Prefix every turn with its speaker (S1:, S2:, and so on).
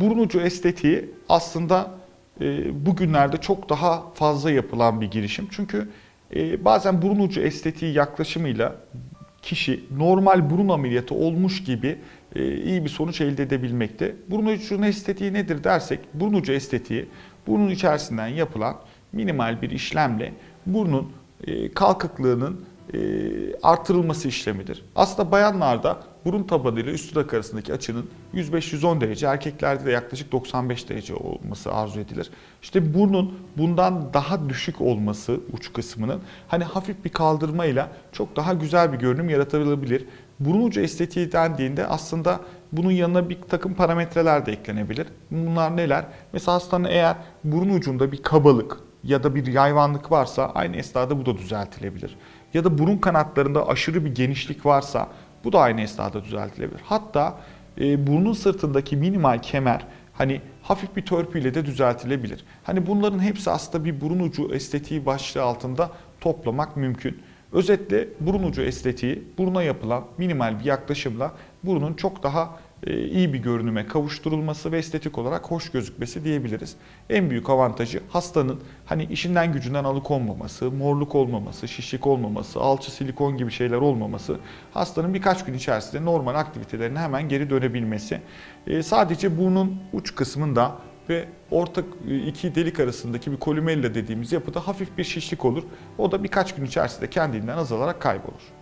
S1: burun ucu estetiği aslında e, bugünlerde çok daha fazla yapılan bir girişim. Çünkü e, bazen burun ucu estetiği yaklaşımıyla kişi normal burun ameliyatı olmuş gibi e, iyi bir sonuç elde edebilmekte. Burun ucu estetiği nedir dersek, burun ucu estetiği burnun içerisinden yapılan minimal bir işlemle burnun e, kalkıklığının e, artırılması işlemidir. Aslında bayanlarda burun tabanı ile üst dudak arasındaki açının 105-110 derece, erkeklerde de yaklaşık 95 derece olması arzu edilir. İşte burnun bundan daha düşük olması uç kısmının hani hafif bir kaldırmayla çok daha güzel bir görünüm yaratılabilir. Burun ucu estetiği dendiğinde aslında bunun yanına bir takım parametreler de eklenebilir. Bunlar neler? Mesela hastanın eğer burun ucunda bir kabalık ya da bir yayvanlık varsa aynı esnada bu da düzeltilebilir. Ya da burun kanatlarında aşırı bir genişlik varsa bu da aynı esnada düzeltilebilir. Hatta e, burnun sırtındaki minimal kemer hani hafif bir törpüyle de düzeltilebilir. Hani bunların hepsi aslında bir burun ucu estetiği başlığı altında toplamak mümkün. Özetle burun ucu estetiği buruna yapılan minimal bir yaklaşımla burunun çok daha iyi bir görünüme kavuşturulması ve estetik olarak hoş gözükmesi diyebiliriz. En büyük avantajı hastanın hani işinden gücünden alıkonmaması, morluk olmaması, şişlik olmaması, alçı silikon gibi şeyler olmaması, hastanın birkaç gün içerisinde normal aktivitelerine hemen geri dönebilmesi. E, sadece burnun uç kısmında ve orta e, iki delik arasındaki bir kolumella dediğimiz yapıda hafif bir şişlik olur. O da birkaç gün içerisinde kendinden azalarak kaybolur.